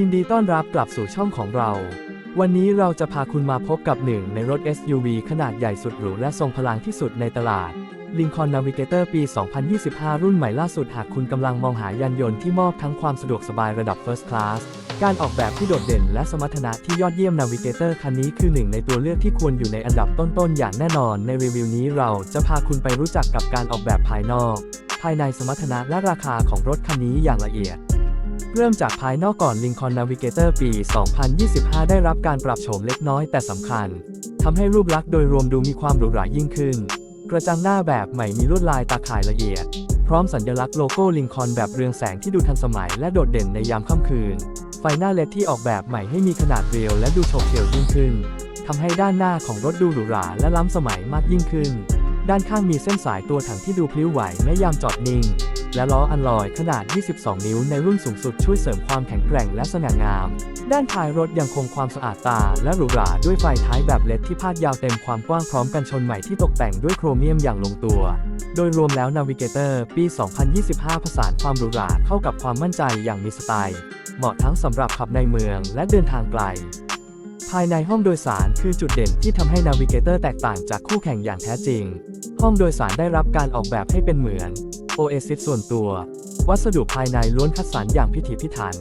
ยินดีต้อนรับกลับสู่ช่องของเรา วันนี้เราจะพาคุณมาพบกับหนึ่งในรถ SUV ขนาดใหญ่สุดหรูและทรงพลังที่สุดในตลาด Lincoln Navigator ปี 2025 รุ่นใหม่ล่าสุดหากคุณกำลังมองหายานยนต์ที่มอบทั้งความสะดวกสบายระดับ First Class การออกแบบที่โดดเด่นและสมรรถนะที่ยอดเยี่ยม Navigator คันนี้คือหนึ่งในตัวเลือกที่ควรอยู่ในอันดับต้นๆอย่างแน่นอน ในรีวิวนี้เราจะพาคุณไปรู้จักกับการออกแบบภายนอก ภายในสมรรถนะและราคาของรถคันนี้อย่างละเอียด เริ่มจากภายนอกก่อน Lincoln Navigator ปี 2025 ได้รับการปรับโฉมเล็กน้อยแต่สำคัญ ทำให้รูปลักษณ์โดยรวมดูมีความหรูหรายิ่งขึ้น กระจังหน้าแบบใหม่มีลวดลายตาข่ายละเอียด พร้อมสัญลักษณ์โลโก้ลิงคอนแบบเรืองแสงที่ดูทันสมัยและโดดเด่นในยามค่ำคืน ไฟหน้าเลดที่ออกแบบใหม่ให้มีขนาดเรียวและดูโฉบเฉี่ยวยิ่งขึ้นทำให้ด้านหน้าของรถดูหรูหราและล้ำสมัยมากยิ่งขึ้น ด้านข้างมีเส้นสายตัวถังที่ดูพลิ้วไหวแม้ยามจอดนิ่ง และล้ออันลอยขนาด 22 นิ้วในรุ่นสูงสุดช่วยเสริมความแข็งแกร่งและสง่างาม ด้านท้ายรถยังคงความสะอาดตาและหรูหราด้วยไฟท้ายแบบเลดที่พาดยาวเต็มความกว้างพร้อมกันชนใหม่ที่ตกแต่งด้วยโครเมียมอย่างลงตัว โดยรวมแล้ว Navigator ปี 2025 ผสานความหรูหราเข้ากับความมั่นใจอย่างมีสไตล์ เหมาะทั้งสำหรับขับในเมืองและเดินทางไกลภายในห้องโดยสารคือจุดเด่นที่ทำให้ Navigator แตกต่างจากคู่แข่งอย่างแท้จริง ห้องโดยสารได้รับการออกแบบให้เป็นเหมือน Oasis ส่วนตัว วัสดุภายในล้วนคัดสรรอย่างพิถีพิถัน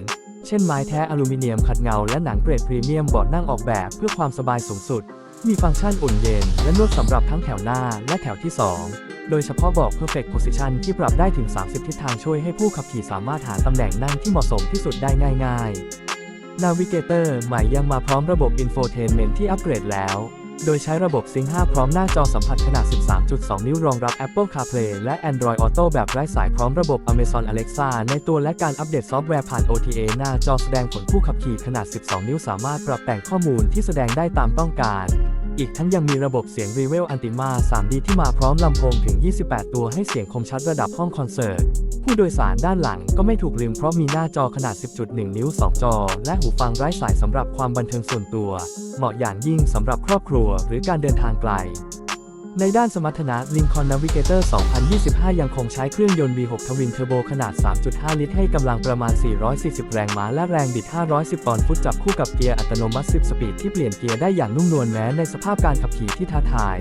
เช่นไม้แท้อลูมิเนียมขัดเงาและหนังเกรดพรีเมียมเบาะนั่งออกแบบเพื่อความสบายสูงสุด มีฟังก์ชันอุ่นเย็นและนวดสำหรับทั้งแถวหน้าและแถวที่ 2 โดยเฉพาะเบาะ Perfect Position ที่ปรับได้ถึง 30 ทิศทางช่วยให้ผู้ขับขี่สามารถหาตำแหน่งนั่งที่เหมาะสมที่สุดได้ง่าย ๆ Navigator ใหม่ยังมาพร้อมระบบ Infotainment ที่อัปเกรดแล้ว โดยใช้ระบบ Sync 5 พร้อมหน้าจอสัมผัสขนาด 13.2 นิ้วรองรับ Apple CarPlay และ Android Auto แบบไร้สายพร้อมระบบ Amazon Alexa ในตัวและการอัปเดตซอฟต์แวร์ผ่าน OTA หน้าจอแสดงผลผู้ขับขี่ขนาด 12 นิ้วสามารถปรับแต่งข้อมูลที่แสดงได้ตามต้องการ อีกทั้งยังมีระบบเสียง r e v e l Antima 3D ที่มาพร้อมลำโพงถึง 28 ตัวให้เสียงคมชัดระดับห้องคอนเสิร์ต ผู้โดยสารด้านหลังก็ไม่ถูกลืมเพราะมีหน้าจอขนาด 10.1 นิ้ว 2 จอ และหูฟังไร้สายสำหรับความบันเทิงส่วนตัว เหมาะอย่างยิ่งสำหรับครอบครัวหรือการเดินทางไกล ในด้านสมรรถนะ Lincoln Navigator 2025 ยังคงใช้เครื่องยนต์ V6 ทวินเทอร์โบขนาด 3.5 ลิตร ให้กำลังประมาณ 440 แรงม้าและแรงบิด 510 ปอนด์ฟุตจับคู่กับเกียร์อัตโนมัติ 10 สปีดที่เปลี่ยนเกียร์ได้อย่างนุ่มนวลแม้ในสภาพการขับขี่ที่ท้าทาย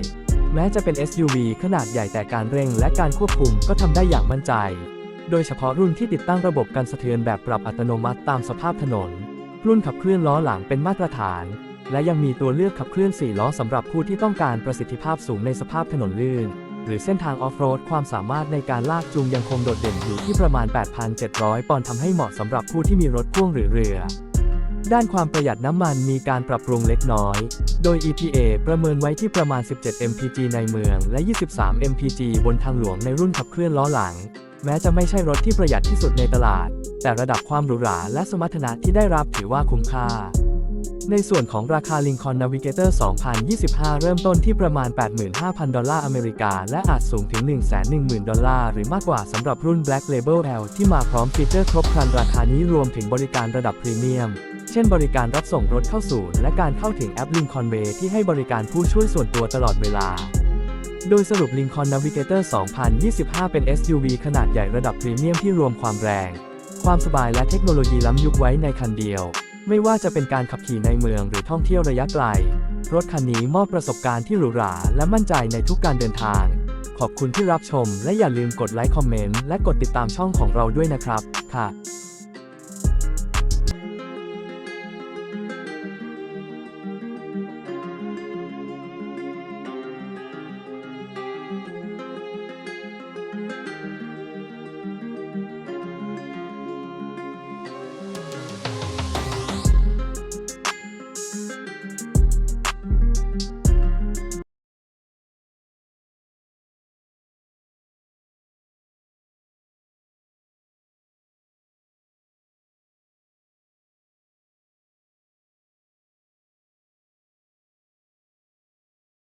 แม้จะเป็น SUV ขนาดใหญ่แต่การเร่งและการควบคุมก็ทำได้อย่างมั่นใจ โดยเฉพาะรุ่นที่ติดตั้งระบบการสะเทือนแบบปรับอัตโนมัติตามสภาพถนน รุ่นขับเคลื่อนล้อหลังเป็นมาตรฐาน และยังมีตัวเลือกขับเคลื่อน 4 ล้อสำหรับผู้ที่ต้องการประสิทธิภาพสูงในสภาพถนนลื่น หรือเส้นทางออฟโรด ความสามารถในการลากจูงยังคงโดดเด่นอยู่ที่ประมาณ 8,700 ปอนด์ทำให้เหมาะสำหรับผู้ที่มีรถพ่วงหรือเรือ ด้านความประหยัดน้ำมันมีการปรับปรุงเล็กน้อย โดย EPA ประเมินไว้ที่ประมาณ 17 mpg ในเมือง และ 23 mpg บนทางหลวงในรุ่นขับเคลื่อนล้อหลัง แม้จะไม่ใช่รถที่ประหยัดที่สุดในตลาด แต่ระดับความหรูหราและสมรรถนะที่ได้รับถือว่าคุ้มค่า ในส่วนของราคา Lincoln Navigator 2025 เริ่มต้นที่ประมาณ 85,000 ดอลลาร์อเมริกา และอาจสูงถึง 110,000 ดอลลาร์ หรือมากกว่าสำหรับรุ่น Black Label L ที่มาพร้อมฟีเจอร์ครบครันราคานี้รวมถึงบริการระดับพรีเมียม เช่นบริการรับส่งรถเข้าศูนย์และการเข้าถึงแอป Lincoln Way ที่ให้บริการผู้ช่วยส่วนตัวตลอดเวลาโดยสรุป Lincoln Navigator 2025 เป็น SUV ขนาดใหญ่ระดับพรีเมียมที่รวมความแรง ความสบายและเทคโนโลยีล้ำยุคไว้ในคันเดียว ไม่ว่าจะเป็นการขับขี่ในเมืองหรือท่องเที่ยวระยะไกล รถคันนี้มอบประสบการณ์ที่หรูหราและมั่นใจในทุกการเดินทาง ขอบคุณที่รับชม และอย่าลืมกดไลค์คอมเมนต์และกดติดตามช่องของเราด้วยนะครับ ค่ะ